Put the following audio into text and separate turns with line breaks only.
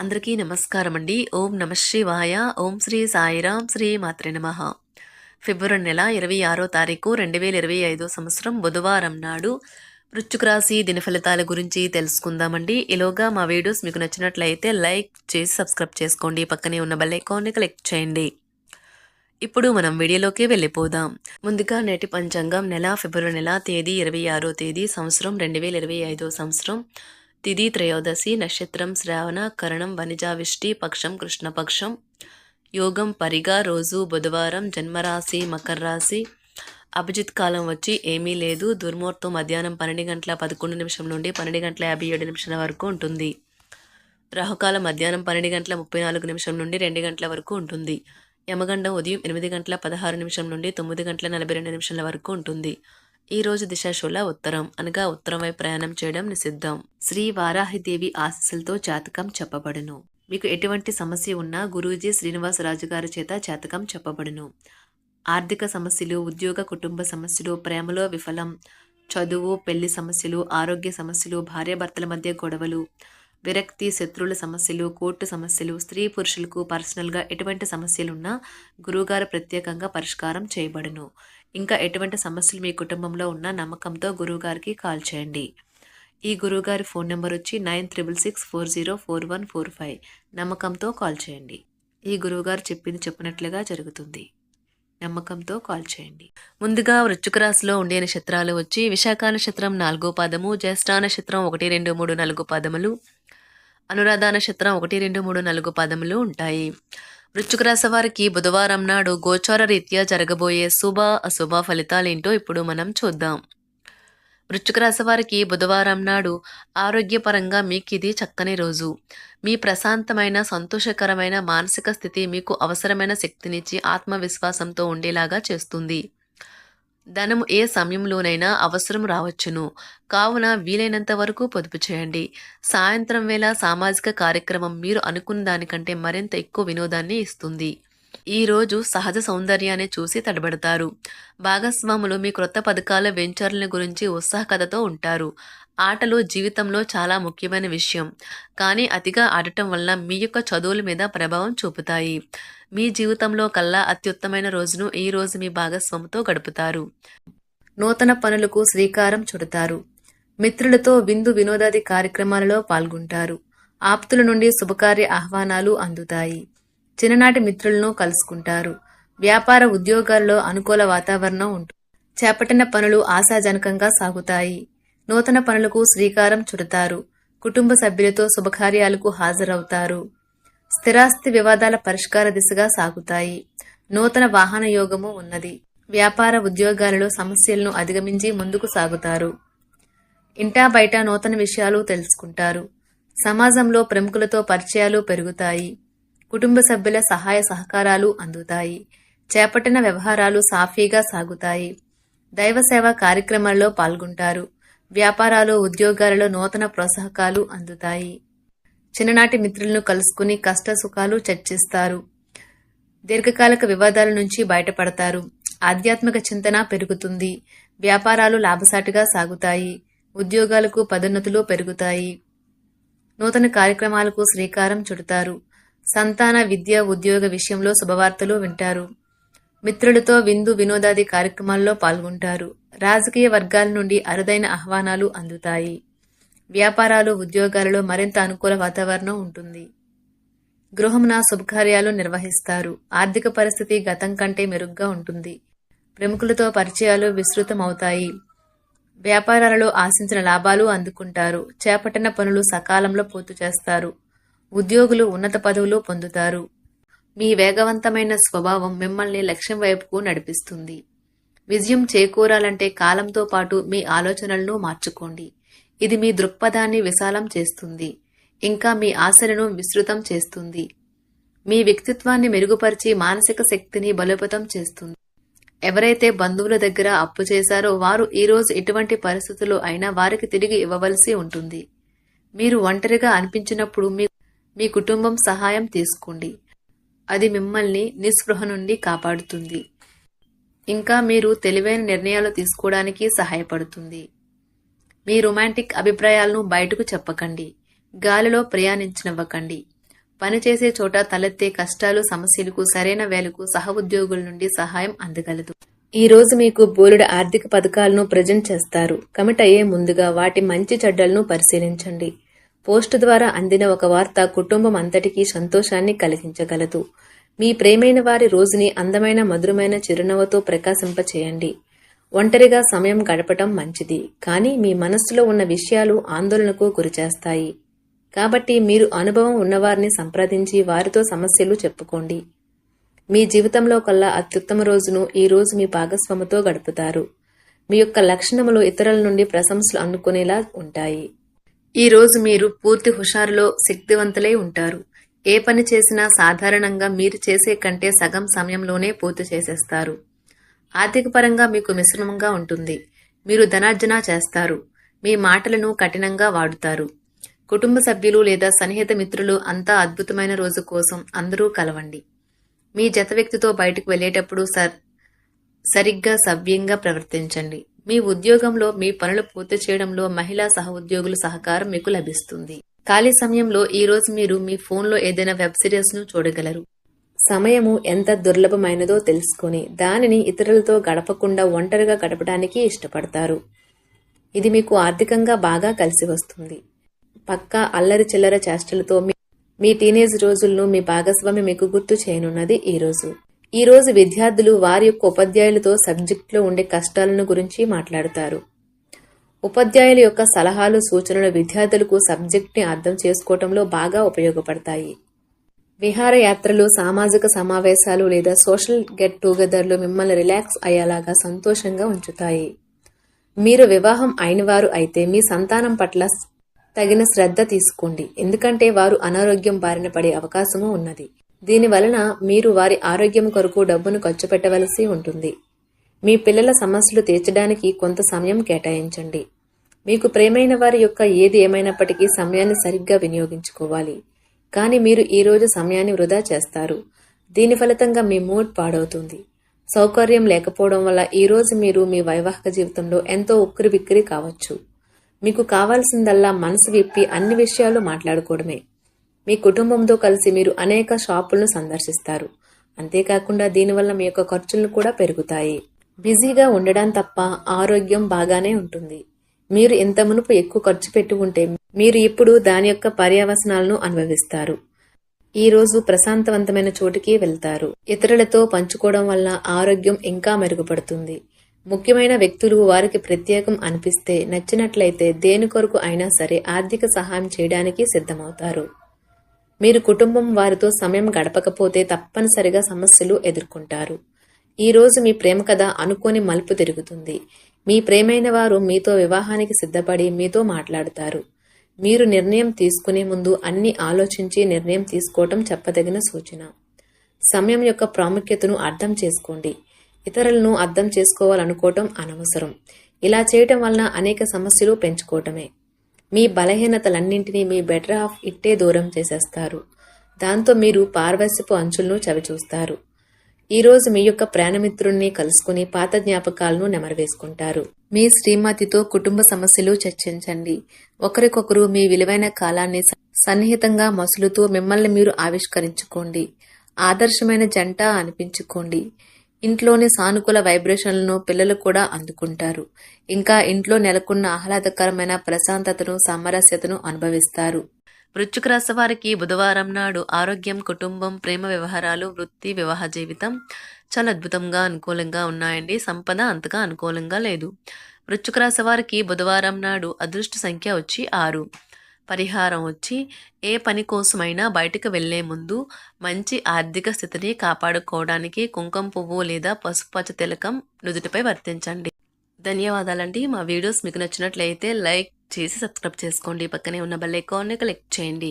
అందరికీ నమస్కారం అండి ఓం నమ శివాయ. ఓం శ్రీ సాయిరాం శ్రీ మాత్రే నమ. ఫిబ్రవరి నెల ఇరవై ఆరో తారీఖు రెండు వేల ఇరవై ఐదో సంవత్సరం బుధవారం నాడు వృశ్చిక రాశి దిన ఫలితాల గురించి తెలుసుకుందామండి. ఈలోగా మా వీడియోస్ మీకు నచ్చినట్లయితే లైక్ చేసి సబ్స్క్రైబ్ చేసుకోండి. పక్కనే ఉన్న బెల్ ఐకాన్ని క్లిక్ చేయండి. ఇప్పుడు మనం వీడియోలోకి వెళ్ళిపోదాం. ముందుగా నేటి పంచాంగం నెల ఫిబ్రవరి నెల తేదీ ఇరవై ఆరో తేదీ సంవత్సరం రెండు వేల ఇరవై ఐదో సంవత్సరం. తిది త్రయోదశి నక్షత్రం శ్రావణ కరణం వనిజావిష్టి పక్షం కృష్ణపక్షం. యోగం పరిగా రోజు బుధవారం జన్మరాశి మకర రాశి. అభిజిత్ కాలం వచ్చి ఏమీ లేదు. దుర్ముహూర్తం మధ్యాహ్నం పన్నెండు గంటల పదకొండు నిమిషం నుండి పన్నెండు గంటల యాభై ఏడు నిమిషాల వరకు ఉంటుంది. రాహుకాలం మధ్యాహ్నం పన్నెండు గంటల ముప్పై నాలుగు నిమిషం నుండి రెండు గంటల వరకు ఉంటుంది. యమగండం ఉదయం ఎనిమిది గంటల పదహారు నిమిషం నుండి తొమ్మిది గంటల నలభై రెండు నిమిషాల వరకు ఉంటుంది. ఈ రోజు దిశాశూల ఉత్తరం అనగా ఉత్తరం వైపు ప్రయాణం చేయడం నిషిద్ధం. శ్రీ వారాహిదేవి ఆశీస్సులతో జాతకం చెప్పబడును. మీకు ఎటువంటి సమస్య ఉన్నా గురూజీ శ్రీనివాసరాజు గారి చేత జాతకం చెప్పబడును. ఆర్థిక సమస్యలు ఉద్యోగ కుటుంబ సమస్యలు ప్రేమలో విఫలం చదువు పెళ్ళి సమస్యలు ఆరోగ్య సమస్యలు భార్యాభర్తల మధ్య గొడవలు విరక్తి శత్రువుల సమస్యలు కోర్టు సమస్యలు స్త్రీ పురుషులకు పర్సనల్గా ఎటువంటి సమస్యలున్నా గురువుగారు ప్రత్యేకంగా పరిష్కారం చేయబడును. ఇంకా ఎటువంటి సమస్యలు మీ కుటుంబంలో ఉన్న నమ్మకంతో గురువుగారికి కాల్ చేయండి. ఈ గురువుగారి ఫోన్ నెంబర్ వచ్చి nine triple six four zero four one four five. నమ్మకంతో కాల్ చేయండి. ఈ గురువుగారు చెప్పింది చెప్పినట్లుగా జరుగుతుంది. నమ్మకంతో కాల్ చేయండి. ముందుగా వృశ్చిక రాశిలో ఉండే నక్షత్రాలు వచ్చి విశాఖ నక్షత్రం నాలుగో పాదము జ్యేష్ఠ నక్షత్రం ఒకటి రెండు మూడు నాలుగు పాదములు అనురాధ నక్షత్రం ఒకటి రెండు మూడు నాలుగు పాదములు ఉంటాయి. వృశ్చిక రాశి వారికి బుధవారం నాడు గోచార రీత్యా జరగబోయే శుభ అశుభ ఫలితాలేంటో ఇప్పుడు మనం చూద్దాం. వృశ్చిక రాశి వారికి బుధవారం నాడు ఆరోగ్యపరంగా మీకు ఇది చక్కని రోజు. మీ ప్రశాంతమైన సంతోషకరమైన మానసిక స్థితి మీకు అవసరమైన శక్తినిచ్చి ఆత్మవిశ్వాసంతో ఉండేలాగా చేస్తుంది. ధనము ఏ సమయంలోనైనా అవసరం రావచ్చును. కావున వీలైనంత వరకు పొదుపు చేయండి. సాయంత్రం వేళ సామాజిక కార్యక్రమం మీరు అనుకున్న దానికంటే మరింత ఎక్కువ వినోదాన్ని ఇస్తుంది. ఈ రోజు సహజ సౌందర్యాన్ని చూసి తడబడతారు. భాగస్వాములు మీ క్రొత్త పథకాల వెంచర్ల గురించి ఉత్సాహకతతో ఉంటారు. ఆటలు జీవితంలో చాలా ముఖ్యమైన విషయం. కానీ అతిగా ఆడటం వల్ల మీ యొక్క చదువుల మీద ప్రభావం చూపుతాయి. మీ జీవితంలో కల్లా అత్యుత్తమైన రోజును ఈ రోజు మీ భాగస్వామితో గడుపుతారు. నూతన పనులకు శ్రీకారం చుడతారు. మిత్రులతో విందు వినోదాది కార్యక్రమాలలో పాల్గొంటారు. ఆప్తుల నుండి శుభకార్య ఆహ్వానాలు అందుతాయి. చిన్ననాటి మిత్రులను కలుసుకుంటారు. వ్యాపార ఉద్యోగాల్లో అనుకూల వాతావరణం ఉంటుంది. చేపట్టిన పనులు ఆశాజనకంగా సాగుతాయి. నూతన పనులకు శ్రీకారం చుడతారు. కుటుంబ సభ్యులతో శుభకార్యాలకు హాజరవుతారు. స్థిరాస్తి వివాదాల పరిష్కార దిశగా సాగుతాయి. నూతన వాహన యోగము ఉన్నది. వ్యాపార ఉద్యోగాలలో సమస్యలను అధిగమించి ముందుకు సాగుతారు. ఇంటా బయట నూతన విషయాలు తెలుసుకుంటారు. సమాజంలో ప్రముఖులతో పరిచయాలు పెరుగుతాయి. కుటుంబ సభ్యుల సహాయ సహకారాలు అందుతాయి. చేపట్టిన వ్యవహారాలు సాఫీగా సాగుతాయి. దైవసేవ కార్యక్రమాల్లో పాల్గొంటారు. వ్యాపారాలు ఉద్యోగాలలో నూతన ప్రోత్సాహకాలు అందుతాయి. చిన్ననాటి మిత్రులను కలుసుకుని కష్ట సుఖాలు చర్చిస్తారు. దీర్ఘకాలిక వివాదాల నుంచి బయటపడతారు. ఆధ్యాత్మిక చింతన పెరుగుతుంది. వ్యాపారాలు లాభసాటిగా సాగుతాయి. ఉద్యోగాలకు పదోన్నతులు పెరుగుతాయి. నూతన కార్యక్రమాలకు శ్రీకారం చుడతారు. సంతాన విద్య ఉద్యోగ విషయంలో శుభవార్తలు వింటారు. మిత్రులతో విందు వినోదాది కార్యక్రమాల్లో పాల్గొంటారు. రాజకీయ వర్గాల నుండి అరుదైన ఆహ్వానాలు అందుతాయి. వ్యాపారాలు ఉద్యోగాలలో మరింత అనుకూల వాతావరణం ఉంటుంది. గృహమున శుభకార్యాలు నిర్వహిస్తారు. ఆర్థిక పరిస్థితి గతం కంటే మెరుగ్గా ఉంటుంది. ప్రముఖులతో పరిచయాలు విస్తృతమవుతాయి. వ్యాపారాలలో ఆశించిన లాభాలు అందుకుంటారు. చేపట్టిన పనులు సకాలంలో పూర్తి చేస్తారు. ఉద్యోగులు ఉన్నత పదవులు పొందుతారు. మీ వేగవంతమైన స్వభావం మిమ్మల్ని లక్ష్యం వైపుకు నడిపిస్తుంది. విజయం చేకూరాలంటే కాలంతో పాటు మీ ఆలోచనలను మార్చుకోండి. ఇది మీ దృక్పథాన్ని విశాలం చేస్తుంది. ఇంకా మీ ఆశలను విస్తృతం చేస్తుంది. మీ వ్యక్తిత్వాన్ని మెరుగుపరిచి మానసిక శక్తిని బలోపేతం చేస్తుంది. ఎవరైతే బంధువుల దగ్గర అప్పు చేశారో వారు ఈరోజు ఎటువంటి పరిస్థితుల్లో అయినా వారికి తిరిగి ఇవ్వవలసి ఉంటుంది. మీరు ఒంటరిగా అనిపించినప్పుడు మీ మీ కుటుంబం సహాయం తీసుకోండి. అది మిమ్మల్ని నిస్పృహ నుండి కాపాడుతుంది. ఇంకా మీరు తెలివైన నిర్ణయాలు తీసుకోవడానికి సహాయపడుతుంది. మీ రొమాంటిక్ అభిప్రాయాలను బయటకు చెప్పకండి. గాలిలో ప్రయాణించనివ్వకండి. పనిచేసే చోట తలెత్తే కష్టాలు సమస్యలకు సరైన వేలకు సహ ఉద్యోగుల నుండి సహాయం అందగలదు. ఈ రోజు మీకు బోలెడు ఆర్థిక పథకాలను ప్రజెంట్ చేస్తారు. కమిట్ అయ్యే ముందుగా వాటి మంచి చెడ్డలను పరిశీలించండి. పోస్ట్ ద్వారా అందిన ఒక వార్త కుటుంబం అంతటికీ సంతోషాన్ని కలిగించగలదు. మీ ప్రేమైన వారి రోజుని అందమైన మధురమైన చిరునవ్వుతో ప్రకాశింపచేయండి. ఒంటరిగా సమయం గడపటం మంచిది. కానీ మీ మనస్సులో ఉన్న విషయాలు ఆందోళనకు గురిచేస్తాయి. కాబట్టి మీరు అనుభవం ఉన్నవారిని సంప్రదించి వారితో సమస్యలు చెప్పుకోండి. మీ జీవితంలో కల్లా అత్యుత్తమ రోజును ఈ రోజు మీ భాగస్వామితో గడుపుతారు. మీ యొక్క లక్షణములు ఇతరుల నుండి ప్రశంసలు అందుకునేలా ఉంటాయి. ఈ రోజు మీరు పూర్తి హుషారులో శక్తివంతులై ఉంటారు. ఏ పని చేసినా సాధారణంగా మీరు చేసే కంటే సగం సమయంలోనే పూర్తి చేసేస్తారు. ఆర్థిక పరంగా మీకు మిశ్రమంగా ఉంటుంది. మీరు ధనార్జన చేస్తారు. మీ మాటలను కఠినంగా వాడుతారు. కుటుంబ సభ్యులు లేదా సన్నిహిత మిత్రులు అంతా అద్భుతమైన రోజు కోసం అందరూ కలవండి. మీ జత వ్యక్తితో బయటకు వెళ్ళేటప్పుడు సర్ సరిగ్గా సవ్యంగా ప్రవర్తించండి. మీ ఉద్యోగంలో మీ పనులు పూర్తి చేయడంలో మహిళా సహ ఉద్యోగుల సహకారం మీకు లభిస్తుంది. ఖాళీ సమయంలో ఈ రోజు మీరు మీ ఫోన్లో ఏదైనా వెబ్ సిరీస్ను చూడగలరు. సమయము ఎంత దుర్లభమైనదో తెలుసుకొని దానిని ఇతరులతో గడపకుండా ఒంటరిగా గడపడానికి ఇష్టపడతారు. ఇది మీకు ఆర్థికంగా బాగా కలిసి వస్తుంది. పక్కా అల్లరి చిల్లర చేష్టలతో మీ మీ టీనేజ్ రోజులను మీ భాగస్వామి మీకు గుర్తు చేయనున్నది ఈ రోజు. ఈరోజు విద్యార్థులు వారి యొక్క ఉపాధ్యాయులతో సబ్జెక్టులో ఉండే కష్టాలను గురించి మాట్లాడతారు. ఉపాధ్యాయుల యొక్క సలహాలు సూచనలు విద్యార్థులకు సబ్జెక్ట్ని అర్థం చేసుకోవటంలో బాగా ఉపయోగపడతాయి. విహారయాత్రలు సామాజిక సమావేశాలు లేదా సోషల్ గెట్ టుగెదర్లు మిమ్మల్ని రిలాక్స్ అయ్యేలాగా సంతోషంగా ఉంచుతాయి. మీరు వివాహం అయినవారు అయితే మీ సంతానం పట్ల తగిన శ్రద్ధ తీసుకోండి. ఎందుకంటే వారు అనారోగ్యం బారిన పడే అవకాశము ఉన్నది. దీని వలన మీరు వారి ఆరోగ్యం కొరకు డబ్బును ఖర్చు పెట్టవలసి ఉంటుంది. మీ పిల్లల సమస్యలు తీర్చడానికి కొంత సమయం కేటాయించండి. మీకు ప్రేమైన వారి యొక్క ఏది ఏమైనప్పటికీ సమయాన్ని సరిగ్గా వినియోగించుకోవాలి. కానీ మీరు ఈరోజు సమయాన్ని వృధా చేస్తారు. దీని ఫలితంగా మీ మూడ్ పాడవుతుంది. సౌకర్యం లేకపోవడం వల్ల ఈరోజు మీరు మీ వైవాహిక జీవితంలో ఎంతో ఉక్కిరి బిక్కిరి కావచ్చు. మీకు కావాల్సిందల్లా మనసు విప్పి అన్ని విషయాలు మాట్లాడుకోవడమే. మీ కుటుంబంతో కలిసి మీరు అనేక షాపులను సందర్శిస్తారు. అంతేకాకుండా దీనివల్ల మీ యొక్క ఖర్చులు కూడా పెరుగుతాయి. బిజీగా ఉండడం తప్ప ఆరోగ్యం బాగానే ఉంటుంది. మీరు ఇంత మునుపు ఎక్కువ ఖర్చు పెట్టి ఉంటే మీరు ఇప్పుడు దాని యొక్క పర్యవసనాలను అనుభవిస్తారు. ఈ రోజు ప్రశాంతవంతమైన చోటికి వెళ్తారు. ఇతరులతో పంచుకోవడం వల్ల ఆరోగ్యం ఇంకా మెరుగుపడుతుంది. ముఖ్యమైన వ్యక్తులు వారికి ప్రత్యేకం అనిపిస్తే నచ్చినట్లయితే దేని కొరకు అయినా సరే ఆర్థిక సహాయం చేయడానికి సిద్ధమవుతారు. మీరు కుటుంబం వారితో సమయం గడపకపోతే తప్పనిసరిగా సమస్యలు ఎదుర్కొంటారు. ఈ రోజు మీ ప్రేమ కథ అనుకోని మలుపు తిరుగుతుంది. మీ ప్రేమైన వారు మీతో వివాహానికి సిద్ధపడి మీతో మాట్లాడుతారు. మీరు నిర్ణయం తీసుకునే ముందు అన్ని ఆలోచించి నిర్ణయం తీసుకోవటం చెప్పదగిన సూచన. సమయం యొక్క ప్రాముఖ్యతను అర్థం చేసుకోండి. ఇతరులను అర్థం చేసుకోవాలనుకోవటం అనవసరం. ఇలా చేయటం వలన అనేక సమస్యలు పెంచుకోవటమే. మీ బలహీనతలన్నింటినీ మీ బెటర్ ఆఫ్ ఇట్టే దూరం చేసేస్తారు. దాంతో మీరు పార్వశ్యపు అంచులను చవిచూస్తారు. ఈరోజు మీ యొక్క ప్రాణమిత్రుణ్ణి కలుసుకుని పాత జ్ఞాపకాలను నెమరవేసుకుంటారు. మీ శ్రీమతితో కుటుంబ సమస్యలు చర్చించండి. ఒకరికొకరు మీ విలువైన కాలాన్ని సన్నిహితంగా మసులుతూ మిమ్మల్ని మీరు ఆవిష్కరించుకోండి. ఆదర్శమైన జంట అనిపించుకోండి. ఇంట్లోని సానుకూల వైబ్రేషన్లను పిల్లలు కూడా అందుకుంటారు. ఇంకా ఇంట్లో నెలకొన్న ఆహ్లాదకరమైన ప్రశాంతతను సామరస్యతను అనుభవిస్తారు. వృశ్చిక రాశి వారికి బుధవారం నాడు ఆరోగ్యం కుటుంబం ప్రేమ వ్యవహారాలు వృత్తి వివాహ జీవితం చాలా అద్భుతంగా అనుకూలంగా ఉన్నాయండి. సంపద అంతగా అనుకూలంగా లేదు. వృశ్చిక రాశి వారికి బుధవారం నాడు అదృష్ట సంఖ్య వచ్చి ఆరు. పరిహారం వచ్చి ఏ పని కోసమైనా బయటకు వెళ్ళే ముందు మంచి ఆర్థిక స్థితిని కాపాడుకోవడానికి కుంకుమ పువ్వు లేదా పసుపచ్చ తిలకం నుదుటిపై వర్తించండి. ధన్యవాదాలండి. మా వీడియోస్ మీకు నచ్చినట్లయితే లైక్ చేసి సబ్స్క్రైబ్ చేసుకోండి. పక్కనే ఉన్న బెల్ ఐకాన్ని క్లిక్ చేయండి.